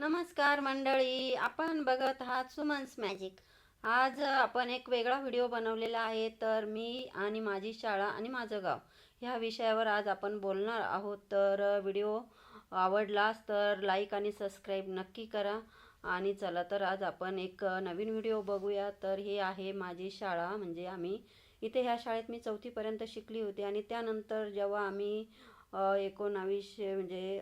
नमस्कार मंडळी आपण बघत आहात सुमन्स मॅजिक. आज आपण एक वेगळा व्हिडिओ बनवलेला आहे तर मी आणि माझी शाळा आणि माझं गाव ह्या विषयावर आज आपण बोलणार आहोत. तर व्हिडिओ आवडलास तर लाईक आणि सबस्क्राईब नक्की करा. आणि चला तर आज आपण एक नवीन व्हिडिओ बघूया. तर हे आहे माझी शाळा म्हणजे आम्ही इथे ह्या शाळेत मी चौथीपर्यंत शिकली होती. आणि त्यानंतर जेव्हा आम्ही एकोणावीसशे म्हणजे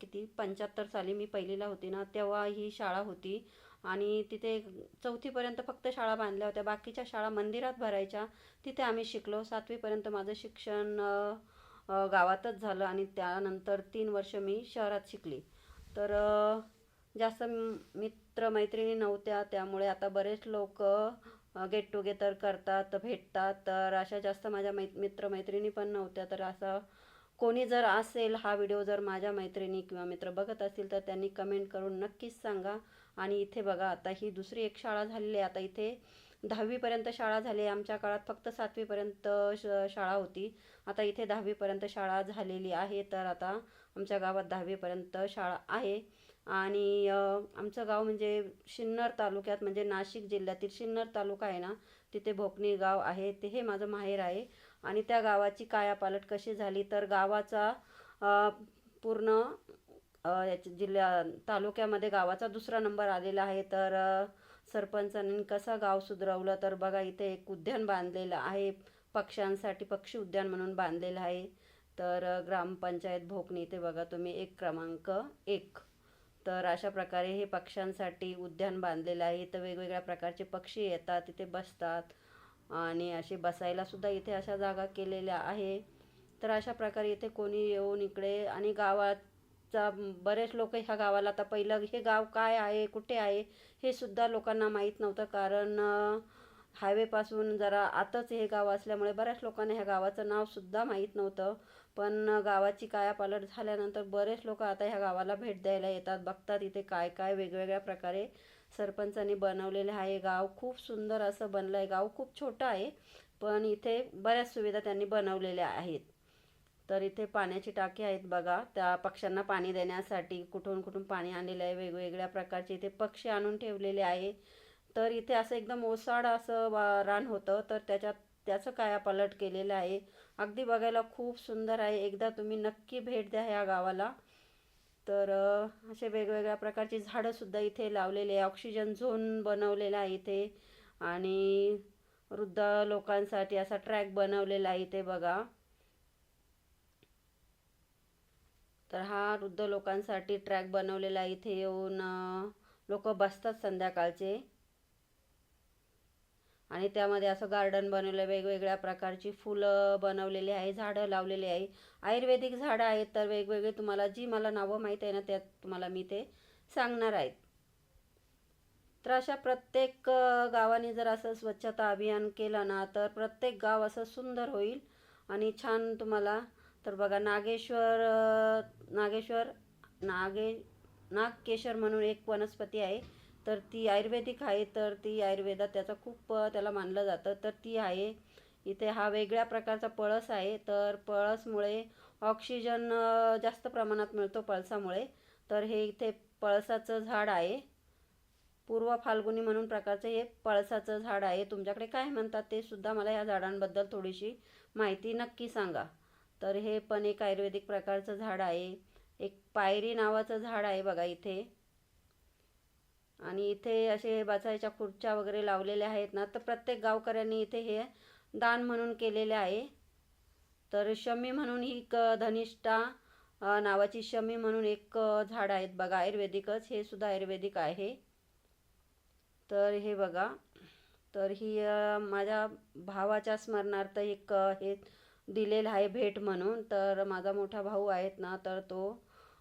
किती? पंच्याहत्तर साली मी पहिलीला होती ना तेव्हा ही शाळा होती. आणि तिथे चौथीपर्यंत फक्त शाळा बांधल्या होत्या. बाकीच्या शाळा मंदिरात भरायच्या. तिथे आम्ही शिकलो. सातवीपर्यंत माझं शिक्षण गावातच झालं आणि त्यानंतर तीन वर्ष मी शहरात शिकली. तर जास्त मित्रमैत्रिणी नव्हत्या. त्यामुळे आता बरेच लोक गेट टुगेदर करतात भेटतात. तर अशा जास्त माझ्या मै मित्रमैत्रिणी पण नव्हत्या. तर असं कोणी जर असेल हा व्हिडिओ जर माझ्या मैत्रिणी किंवा मित्र बघत असतील तर त्यांनी कमेंट करून नक्कीच सांगा. आणि इथे बघा आता ही दुसरी एक शाळा झालेली आहे. आता इथे दहावीपर्यंत शाळा झाली आहे. आमच्या काळात फक्त सातवीपर्यंत श शाळा होती. आता इथे दहावीपर्यंत शाळा झालेली आहे. तर आता आमच्या गावात दहावीपर्यंत शाळा आहे. आणि आमचं गाव म्हणजे सिन्नर तालुक्यात म्हणजे नाशिक जिल्ह्यातील सिन्नर तालुका आहे ना तिथे भोकणी गाव आहे. ते हे माझं माहेर आहे. आणि त्या गावाची कायापालट कशी झाली तर गावाचा पूर्ण याच्या जिल्ह्या तालुक्यामध्ये गावाचा दुसरा नंबर आलेला आहे. तर सरपंचांनी कसा गाव सुधरवलं तर बघा इथे एक उद्यान बांधलेलं आहे. पक्ष्यांसाठी पक्षी उद्यान म्हणून बांधलेलं आहे. तर ग्रामपंचायत भोकणी इथे बघा तुम्ही एक क्रमांक एक. तर अशा प्रकारे हे पक्ष्यांसाठी उद्यान बांधलेलं आहे. तर वेगवेगळ्या प्रकारचे पक्षी येतात तिथे बसतात. आणि असे बसायला सुद्धा इथे अशा जागा केलेल्या आहे. तर अशा प्रकारे इथे कोणी येऊन इकडे आणि गावाचा बरेच लोक ह्या गावाला आता पहिलं हे गाव काय आहे कुठे आहे हे सुद्धा लोकांना माहीत नव्हतं. कारण हायवेपासून जरा आतच हे गाव असल्यामुळे बऱ्याच लोकांना ह्या गावाचं नावसुद्धा माहीत नव्हतं. पण गावाची कायापालट झाल्यानंतर बरेच लोक आता ह्या गावाला भेट द्यायला येतात. बघतात इथे काय काय वेगवेगळ्या प्रकारे सरपंचांनी बनवलेले आहे. गाव खूप सुंदर असं बनलं आहे गाव खूप छोटं आहे पण इथे बऱ्याच सुविधा त्यांनी बनवलेल्या आहेत. तर इथे पाण्याची टाकी आहेत बघा. त्या पक्ष्यांना पाणी देण्यासाठी कुठून कुठून पाणी आणलेलं आहे वेगवेगळ्या प्रकारचे इथे पक्षी आणून ठेवलेले आहे. तर इथे असं एकदम ओसाड असं रान होतं. तर त्याच्यात त्याचं कायापालट केलेलं आहे. अगदी बघायला खूप सुंदर आहे. एकदा तुम्ही नक्की भेट द्या ह्या गावाला. तर असे वेगवेगळ्या प्रकारची झाडंसुद्धा इथे लावलेले आहे. ऑक्सिजन झोन बनवलेला आहे इथे. आणि वृद्ध लोकांसाठी असा ट्रॅक बनवलेला आहे इथे बघा. तर हा वृद्ध लोकांसाठी ट्रॅक बनवलेला आहे. इथे येऊन लोक बसतात संध्याकाळचे. आणि त्यामध्ये असं गार्डन बनवलं आहे वेगवेगळ्या प्रकारची फुलं बनवलेली आहे झाडं लावलेली आहे. आयुर्वेदिक झाडं आहेत तर वेगवेगळे तुम्हाला जी मला नावं माहीत आहे ना त्यात तुम्हाला मी ते सांगणार आहेत तर अशा प्रत्येक गावाने जर असं स्वच्छता अभियान केलं ना तर प्रत्येक गाव असं सुंदर होईल आणि छान तुम्हाला तर बघा नागेश्वर नागेश्वर नागे नागकेशर म्हणून एक वनस्पती आहे. तर ती आयुर्वेदिक आहे तर ती आयुर्वेदात त्याचा खूप त्याला मानलं जातं. तर ती आहे. इथे हा वेगळ्या प्रकारचा पळस आहे. तर पळसमुळे ऑक्सिजन जास्त प्रमाणात मिळतो पळसामुळे. तर हे इथे पळसाचं झाड आहे. पूर्व फाल्गुनी म्हणून प्रकारचं हे पळसाचं झाड आहे. तुमच्याकडे काय म्हणतात ते सुद्धा मला या झाडांबद्दल थोडीशी माहिती नक्की सांगा. तर हे पण एक आयुर्वेदिक प्रकारचं झाड आहे. एक पायरी नावाचं झाड आहे बघा इथे. आणि इथे असे बसायच्या खुर्च्या वगैरे लावलेल्या आहेत ना तर प्रत्येक गावकऱ्यांनी इथे हे दान म्हणून केलेले आहे. तर शमी म्हणून ही क धनिष्ठा नावाची शमी म्हणून एक झाड आहेत बघा आयुर्वेदिकच हे सुद्धा आयुर्वेदिक आहे. तर हे बघा तर ही माझ्या भावाच्या स्मरणार्थ एक हे दिलेलं आहे भेट म्हणून. तर माझा मोठा भाऊ आहेत ना तर तो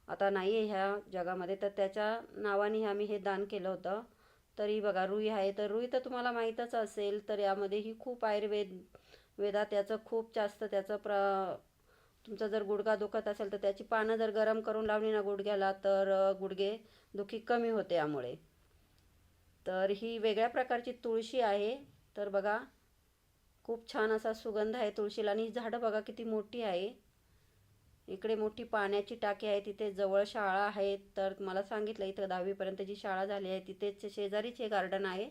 आता नाही आहे ह्या जगामध्ये तर त्याच्या नावाने आम्ही हे दान केलं होतं. तरी बघा रुई आहे तर रुई तर तुम्हाला माहीतच असेल तर यामध्ये ही खूप आयुर्वेद वेदात याचं खूप जास्त त्याचं प्र तुमचा जर गुडघा दुखत असेल तर त्याची पानं जर गरम करून लावली ना गुडघ्याला तर गुडघे दुखी कमी होते यामुळे. तर ही वेगळ्या प्रकारची तुळशी आहे. तर बघा खूप छान असा सुगंध आहे तुळशीला. आणि ही झाडं बघा किती मोठी आहे. इकडे मोठी पाण्याची टाकी आहे तिथे जवळ शाळा आहे. तर मला सांगितलं इथं दहावीपर्यंत जी शाळा झाली आहे तिथेच शेजारीच हे गार्डन आहे.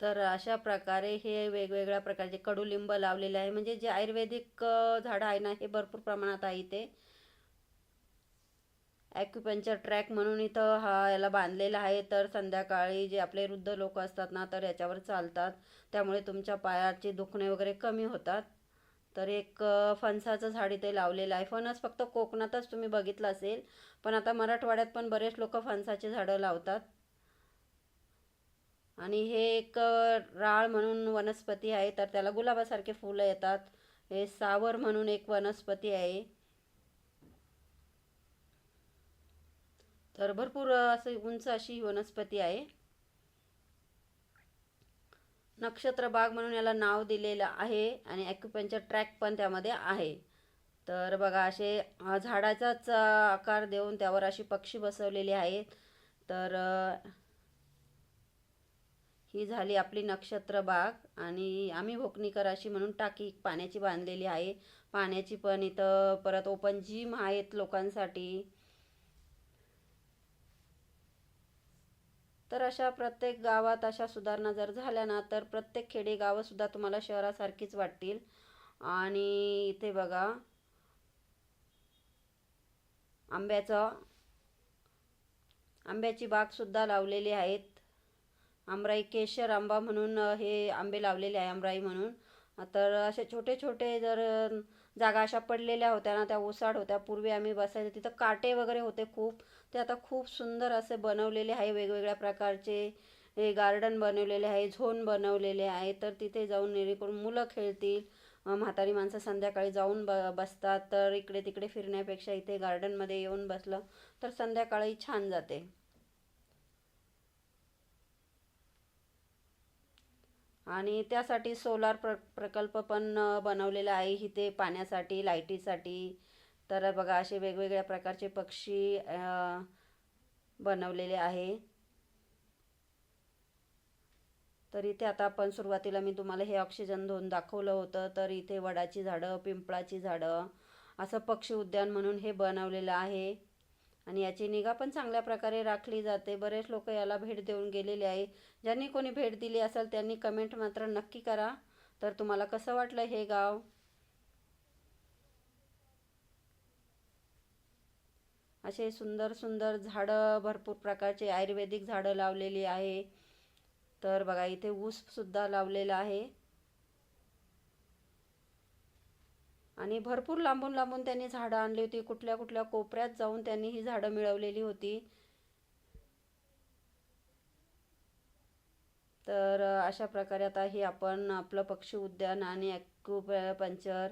तर अशा प्रकारे हे वेगवेगळ्या प्रकारचे कडुलिंब लावलेले आहे. म्हणजे जे आयुर्वेदिक झाडं आहे ना हे भरपूर प्रमाणात आहे इथे. ॲक्युपंचर ट्रॅक म्हणून इथं हा याला बांधलेला आहे. तर संध्याकाळी जे आपले वृद्ध लोक असतात ना तर याच्यावर चालतात. त्यामुळे तुमच्या पायाचे दुखणे वगैरे कमी होतात. तर एक फणसाचं झाड इथे लावलेलं आहे. फणस फक्त कोकणातच तुम्ही बघितलं असेल पण आता मराठवाड्यात पण बरेच लोक फणसाचे झाडं लावतात. आणि हे एक राळ म्हणून वनस्पती आहे. तर त्याला गुलाबासारखे फुलं येतात. हे सावर म्हणून एक वनस्पती आहे. तर भरपूर असं उंच अशी वनस्पती आहे. नक्षत्र बाग म्हणून याला नाव दिलेलं आहे आणि ॲक्युपंचर ट्रॅक पण त्यामध्ये आहे. तर बघा असे झाडाचाच आकार देऊन त्यावर अशी पक्षी बसवलेली आहेत. तर ही झाली आपली नक्षत्र बाग आणि आम्ही भोकणीकर अशी म्हणून टाकी पाण्याची बांधलेली आहे. पाण्याची पण इथं परत ओपन जिम आहेत लोकांसाठी. तर अशा प्रत्येक गावात अशा सुधारणा जर झाल्या ना तर प्रत्येक खेडेगावंसुद्धा तुम्हाला शहरासारखीच वाटतील. आणि इथे बघा आंब्याचं आंब्याची बागसुद्धा लावलेली आहेत. आमराई केशर आंबा म्हणून हे आंबे लावलेले आहे आमराई म्हणून. तर असे छोटे छोटे जर जागा अशा पडलेल्या होत्या ना त्या ओसाड होत्या. पूर्वी आम्ही बसायचो तिथं काटे वगैरे होते खूप. ते आता खूप सुंदर असे बनवलेले आहे वेगवेगळ्या प्रकारचे. हे गार्डन बनवलेले आहे झोन बनवलेले आहे. तर तिथे जाऊन जेणेकरून मुलं खेळतील. म्हातारी माणसं संध्याकाळी जाऊन ब बसतात. तर इकडे तिकडे फिरण्यापेक्षा इथे गार्डनमध्ये येऊन बसलं तर संध्याकाळी छान जाते. आणि त्यासाठी सोलार प्र प्रकल्प पण बनवलेला आहे. इथे पाण्यासाठी लाईटीसाठी. तर बघा असे वेगवेगळ्या प्रकारचे पक्षी बनवलेले आहे. तर इथे आता आपण सुरुवातीला मी तुम्हाला हे ऑक्सिजन धोन दाखवलं होतं. तर इथे वडाची झाडं पिंपळाची झाडं असं पक्षी उद्यान म्हणून हे बनवलेलं आहे. आणि याची निगा पण चांगल्या प्रकारे राखली जाते. बरेच लोक याला भेट देऊन गेलेले आहे. ज्यांनी कोणी भेट दिली असेल त्यांनी कमेंट मात्र नक्की करा. तर तुम्हाला कसं वाटलं हे गाव? असे सुंदर सुंदर झाडं भरपूर प्रकारचे आयुर्वेदिक झाडं लावलेली आहे. तर बघा इथे ऊससुद्धा लावलेला आहे. आणि भरपूर लांबून लांबून त्यांनी झाडं आणली होती. कुठल्या कुठल्या कोपऱ्यात जाऊन त्यांनी ही झाडं मिळवलेली होती. तर अशा प्रकारे आता हे आपण आपलं पक्षी उद्यान आणि पंचर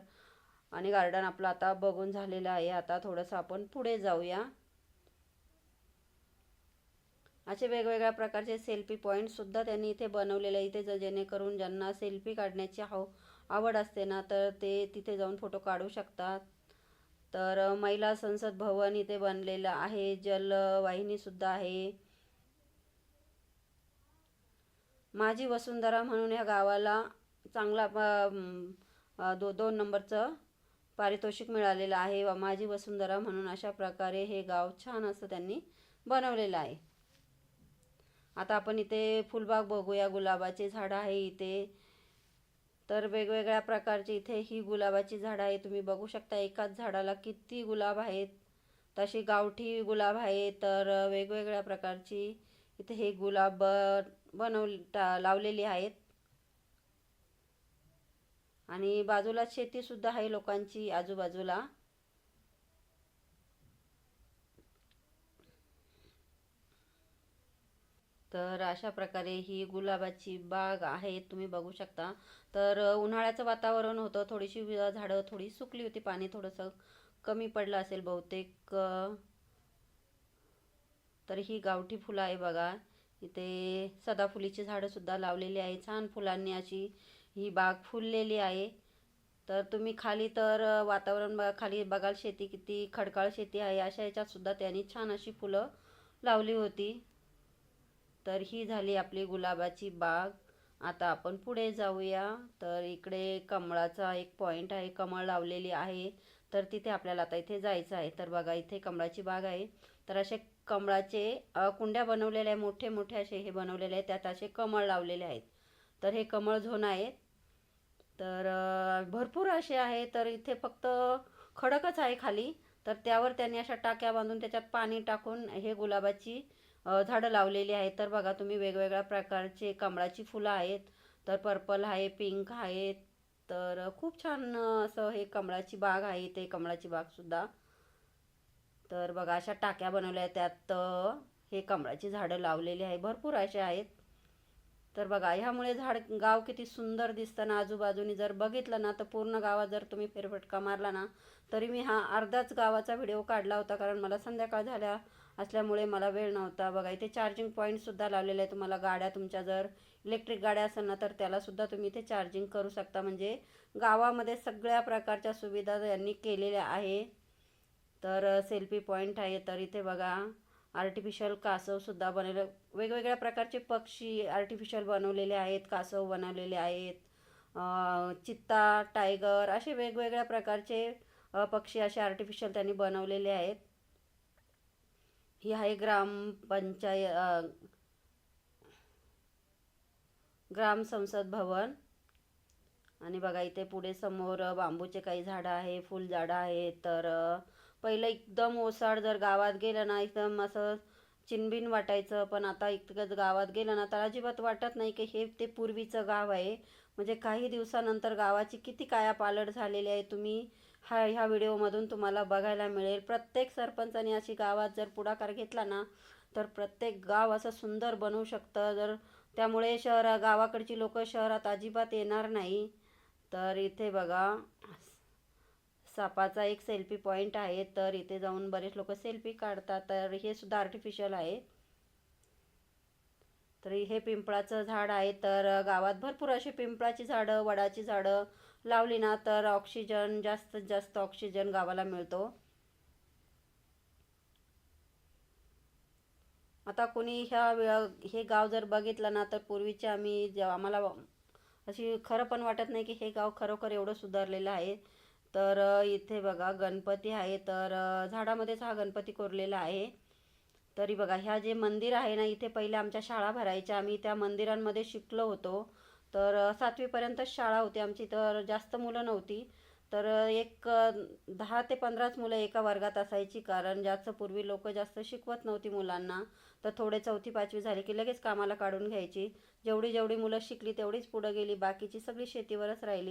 आणि गार्डन आपलं आता बघून झालेलं आहे. आता थोडंसं आपण पुढे जाऊया. असे वेगवेगळ्या प्रकारचे सेल्फी पॉईंटसुद्धा त्यांनी इथे बनवलेले आहे इथे जेणेकरून ज्यांना सेल्फी काढण्याची हाव आवड असते ना तर ते तिथे जाऊन फोटो काढू शकतात. तर महिला संसद भवन इथे बनलेलं आहे जलवाहिनीसुद्धा आहे. माझी वसुंधरा म्हणून या गावाला चांगला दो दोन नंबरचं पारितोषिक मिळालेलं आहे. व माझी वसुंधरा म्हणून अशा प्रकारे हे गाव छान असं त्यांनी बनवलेलं आहे. आता आपण इथे फुलबाग बघूया. गुलाबाचे झाडं आहे इथे. तर वेगवेगळ्या प्रकारची इथे ही गुलाबाची झाडं आहे तुम्ही बघू शकता एकाच झाडाला किती गुलाब आहेत. तशी गावठी गुलाब आहे. तर वेगवेगळ्या प्रकारची इथे हे गुलाब बनव टा लावलेली आहेत. आणि बाजूला शेतीसुद्धा आहे लोकांची आजूबाजूला. तर अशा प्रकारे ही गुलाबाची बाग आहे तुम्ही बघू शकता. तर उन्हाळ्याचं वातावरण होतं थोडीशी झाडं थोडी सुकली होती पाणी थोडंसं कमी पडलं असेल बहुतेक तर ही गावठी फुलं आहे बघा. इथे सदाफुलीची झाडंसुद्धा लावलेली आहे छान फुलांनी अशी ही बाग फुललेली आहे. तर तुम्ही खाली तर वातावरण बघा खाली बघाल शेती किती खडकाळ शेती आहे अशा याच्यातसुद्धा त्यांनी छान अशी फुलं लावली होती. तर ही झाली आपली गुलाबाची बाग. आता आपण पुढे जाऊया. तर इकडे कमळाचा एक पॉइंट आहे. कमळ लावलेली आहे. तर तिथे आपल्याला आता इथे जायचं आहे. तर बघा इथे कमळाची बाग आहे. तर असे कमळाचे कुंड्या बनवलेल्या आहे मोठे मोठे असे हे बनवलेले आहेत. त्यात असे कमळ लावलेले आहेत. तर हे कमळ झोन आहेत. तर भरपूर असे आहे. तर इथे फक्त खडकच आहे खाली. तर त्यावर त्यांनी अशा टाक्या बांधून त्याच्यात पाणी टाकून हे गुलाबाची झाडं लावलेली आहेत. तर बघा तुम्ही वेगवेगळ्या प्रकारचे कमळाची फुलं आहेत. तर पर्पल आहे पिंक आहे. तर खूप छान असं हे कमळाची बाग आहे इथे. कमळाची बागसुद्धा तर बघा अशा टाक्या बनवल्या आहेत. त्यात हे कमळाची झाडं लावलेली आहे. भरपूर असे आहेत. तर बघा ह्यामुळे झाड गाव किती सुंदर दिसतं ना. आजूबाजूनी जर बघितलं ना तर पूर्ण गावात जर तुम्ही फेरफटका मारला ना तरी मी हा अर्धाच गावाचा व्हिडिओ काढला होता. कारण मला संध्याकाळ झाल्या असल्यामुळे मला वेळ नव्हता. बघा इथे चार्जिंग पॉईंटसुद्धा लावलेले आहे तुम्हाला गाड्या तुमच्या जर इलेक्ट्रिक गाड्या असेल ना तर त्यालासुद्धा तुम्ही इथे चार्जिंग करू शकता. म्हणजे गावामध्ये सगळ्या प्रकारच्या सुविधा यांनी केलेल्या आहे. तर सेल्फी पॉईंट आहे. तर इथे बघा आर्टिफिशियल कासवसुद्धा बनवले. वेगवेगळ्या प्रकारचे पक्षी आर्टिफिशियल बनवलेले आहेत कासव बनवलेले आहेत. चित्ता टायगर असे वेगवेगळ्या प्रकारचे पक्षी असे आर्टिफिशियल त्यांनी बनवलेले आहेत. ही आहे ग्रामपंचाय अ, ग्राम संसद भवन. आणि बघा इथे पुढे समोर बांबूचे काही झाडं आहे फुलझाडं आहे आहेत. तर पहिलं एकदम ओसाड जर गावात गेलं ना एकदम असं चिनबिन वाटायचं. पण आता इतकंच गावात गेलं ना तर अजिबात वाटत नाही की हे ते पूर्वीचं गाव आहे. म्हणजे काही दिवसानंतर गावाची किती कायापालट झालेली आहे तुम्ही. हा ह्या व्हिडिओमधून तुम्हाला बघायला मिळेल. प्रत्येक सरपंचाने अशी गावात जर पुढाकार घेतला ना तर प्रत्येक गाव असं सुंदर बनवू शकतं. जर त्यामुळे शहरा गावाकडची लोक शहरात अजिबात येणार नाही. तर इथे बघा सापाचा एक सेल्फी पॉईंट आहे. तर इथे जाऊन बरेच लोक सेल्फी काढतात. तर हे सुद्धा आर्टिफिशियल आहे. तर हे पिंपळाचं झाड आहे. तर गावात भरपूर अशी पिंपळाची झाडं वडाची झाडं लावली ना तर ऑक्सिजन जास्तीत जास्त ऑक्सिजन गावाला मिळतो. आता कोणी ह्या हे गाव जर बघितलं ना तर पूर्वीचे आम्ही जेव्हा आम्हाला अशी खरं पण वाटत नाही की हे गाव खरोखर एवढं सुधारलेलं आहे. तर इथे बघा गणपती आहे. तर झाडामध्येच हा गणपती कोरलेला आहे. तरी बघा ह्या जे मंदिर आहे ना इथे पहिले आमच्या शाळा भरायच्या. आम्ही त्या मंदिरांमध्ये शिकलो होतो. तर सातवीपर्यंतच शाळा होती आमची. तर जास्त मुलं नव्हती. तर एक दहा ते पंधराच मुलं एका वर्गात असायची. कारण जास्त पूर्वी लोक जास्त शिकवत नव्हती मुलांना तर थोडे चौथी पाचवी झाली की लगेच कामाला काढून घ्यायची. जेवढी जेवढी मुलं शिकली तेवढीच पुढं गेली. बाकीची सगळी शेतीवरच राहिली.